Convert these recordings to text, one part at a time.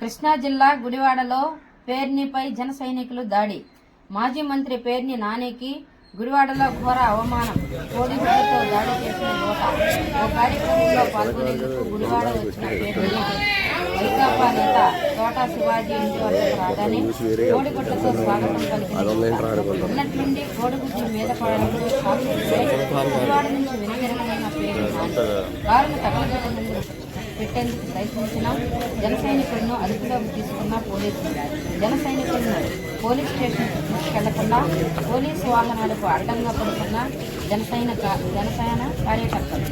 కృష్ణా జిల్లా గుడివాడలో పేర్నిపై జన సైనికులు దాడి. మాజీ మంత్రి పేర్ని నానికి గుడివాడలో ఘోర అవమానం. పోలీసులతో దాడి చేసిన యువత ఓ కార్యక్రమంలో పాల్గొనేందుకు గుడివాడ వచ్చిన పేర్ని వైకాపా నేత తోటా శివాజీ ఇంటి వద్దకు రాగానే కోడిగుడ్లతో స్వాగతం పలికిన ఉన్నట్లుండి కోడిగుడ్ల మీద పడడంతో గుడివాడ నుంచి వెనుదిరగనున్న పేరు కారును తగలబెట్టేందుకు పెట్టేందుకు ప్రయత్నించిన. జన సైనికులను అదుపులోకి తీసుకున్న పోలీసులు జన సైనికులను పోలీస్ స్టేషన్ తీసుకెళ్ళకుండా పోలీసు వాహనాలకు అడ్డంగా పడుతున్న జన సైనిక జనసేన కార్యకర్తలు.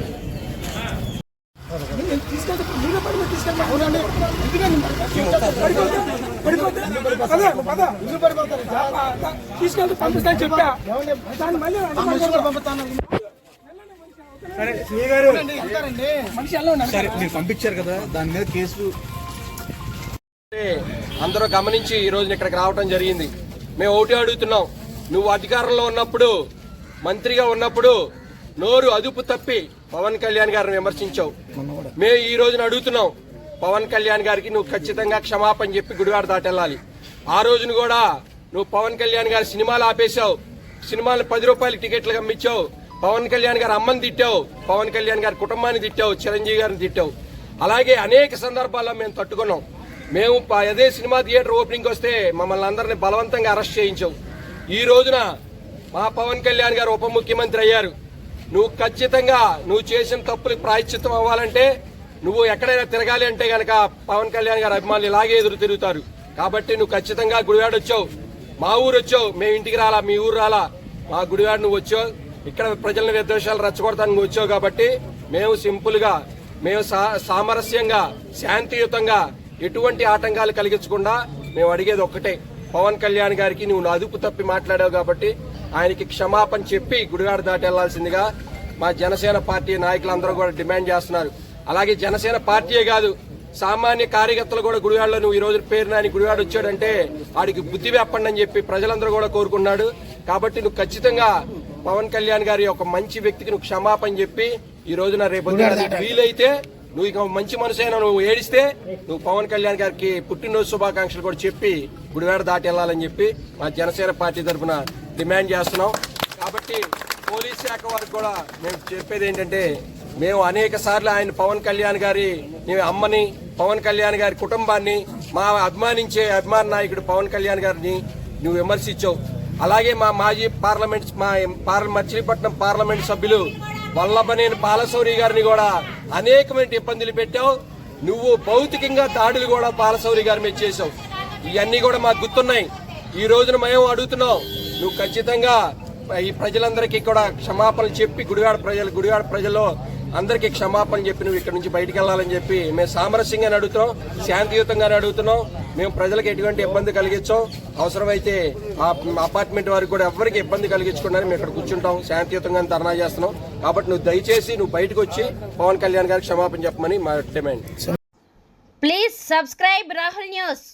తీసుకెళ్తే పంపిస్తాను చెప్పా. దాన్ని మళ్ళీ పంపుతాను సరే. శ్రీ గారు. మనిషి వెళ్ళండి సరే మీరు పంపించారు కదా దాని మీద కేసు. అందరూ గమనించి ఈ రోజున ఇక్కడికి రావడం జరిగింది. మేము ఒకటి అడుగుతున్నాం. నువ్వు అధికారంలో ఉన్నప్పుడు మంత్రిగా ఉన్నప్పుడు నోరు అదుపు తప్పి పవన్ కళ్యాణ్ గారిని విమర్శించావు. మేము ఈ రోజున అడుగుతున్నాం పవన్ కళ్యాణ్ గారికి నువ్వు ఖచ్చితంగా క్షమాపణ చెప్పి గుడివాడ దాటెళ్ళాలి. ఆ రోజున కూడా నువ్వు పవన్ కళ్యాణ్ గారి సినిమాలు ఆపేశావు. సినిమాలు పది రూపాయలకి టికెట్లు అమ్మించావు. పవన్ కళ్యాణ్ గారు అమ్మని తిట్టావు పవన్ కళ్యాణ్ గారి కుటుంబాన్ని తిట్టావు చిరంజీవి గారిని తిట్టావు. అలాగే అనేక సందర్భాల్లో మేము తట్టుకున్నాం. మేము ప- అదే సినిమా థియేటర్ ఓపెనింగ్ వస్తే మమ్మల్ని అందరినీ బలవంతంగా అరెస్ట్ చేయించావు. ఈ రోజున మా పవన్ కళ్యాణ్ గారు ఉప ముఖ్యమంత్రి అయ్యారు. నువ్వు ఖచ్చితంగా నువ్వు చేసిన తప్పులకు ప్రాయశ్చిత్తం అవ్వాలంటే నువ్వు ఎక్కడైనా తిరగాలి అంటే గనక పవన్ కళ్యాణ్ గారు అభిమానులు ఇలాగే ఎదురు తిరుగుతారు. కాబట్టి నువ్వు ఖచ్చితంగా గుడివాడ వచ్చావు మా ఊరు వచ్చావు మేము ఇంటికి రాలా మీ ఊరు రాలా. మా గుడివాడ నువ్వు వచ్చావు. ఇక్కడ ప్రజలను విద్వేషాలు రెచ్చగొడతాను వచ్చావు కాబట్టి మేము సింపుల్గా మేము సా- సామరస్యంగా శాంతియుతంగా ఎటువంటి ఆటంకాలు కలిగించకుండా మేము అడిగేది ఒక్కటే. పవన్ కళ్యాణ్ గారికి నువ్వు అదుపు తప్పి మాట్లాడావు కాబట్టి ఆయనకి క్షమాపణ చెప్పి గుడివాడ దాటి వెళ్ళాల్సిందిగా మా జనసేన పార్టీ నాయకులందరూ కూడా డిమాండ్ చేస్తున్నారు. అలాగే జనసేన పార్టీయే కాదు సామాన్య కార్యకర్తలు కూడా గుడివాడలో నువ్వు ఈ రోజు పేరు నాని గుడివాడ వచ్చాడంటే వాడికి బుద్ధి వెప్పండి అని చెప్పి ప్రజలందరూ కూడా కోరుకున్నాడు. కాబట్టి నువ్వు ఖచ్చితంగా పవన్ కళ్యాణ్ గారి ఒక మంచి వ్యక్తికి నువ్వు క్షమాపణ చెప్పి ఈ రోజున రేపు వీలైతే నువ్వు ఇక మంచి మనసైన నువ్వు ఏడిస్తే నువ్వు పవన్ కళ్యాణ్ గారికి పుట్టినరోజు శుభాకాంక్షలు కూడా చెప్పి గుడివాడ దాటి వెళ్ళాలని చెప్పి మా జనసేన పార్టీ తరఫున డిమాండ్ చేస్తున్నాం. కాబట్టి పోలీస్ శాఖ వారికి కూడా మేము చెప్పేది ఏంటంటే మేము అనేక సార్లు ఆయన పవన్ కళ్యాణ్ గారి అమ్మని పవన్ కళ్యాణ్ గారి కుటుంబాన్ని మా అభిమానించే అభిమాన నాయకుడు పవన్ కళ్యాణ్ గారిని నువ్వు విమర్శించావు. అలాగే మా మాజీ పార్లమెంట్ మా పార్ల మచిలీపట్నం పార్లమెంట్ సభ్యులు వల్లభనేని బాలశౌరి గారిని కూడా అనేకమైన ఇబ్బందులు పెట్టావు. నువ్వు భౌతికంగా దాడులు కూడా బాలశౌరి గారి మీద చేసావు ఇవన్నీ కూడా మాకు గుర్తున్నాయి. ఈ రోజున మేము అడుగుతున్నాం నువ్వు ఖచ్చితంగా ఈ ప్రజలందరికీ కూడా క్షమాపణలు చెప్పి గుడివాడ ప్రజలు గుడివాడ ప్రజల్లో అందరికీ క్షమాపణ చెప్పి నువ్వు ఇక్కడ నుంచి బయటికి వెళ్ళాలని చెప్పి మేము సామరస్యంగానే అడుగుతున్నాం శాంతియుతంగానే అడుగుతున్నాం. మేము ప్రజలకు ఎటువంటి ఇబ్బంది కలిగించాం. అవసరమైతే ఆ అపార్ట్మెంట్ వారికి కూడా ఎవరికి ఇబ్బంది కలిగించకుండా మేము ఇక్కడ కూర్చుంటాం. శాంతియుతంగా ధర్నా చేస్తున్నాం. కాబట్టి నువ్వు దయచేసి నువ్వు బయటకు వచ్చి పవన్ కళ్యాణ్ గారికి క్షమాపణ చెప్పమని మా demand. Please subscribe Rahul news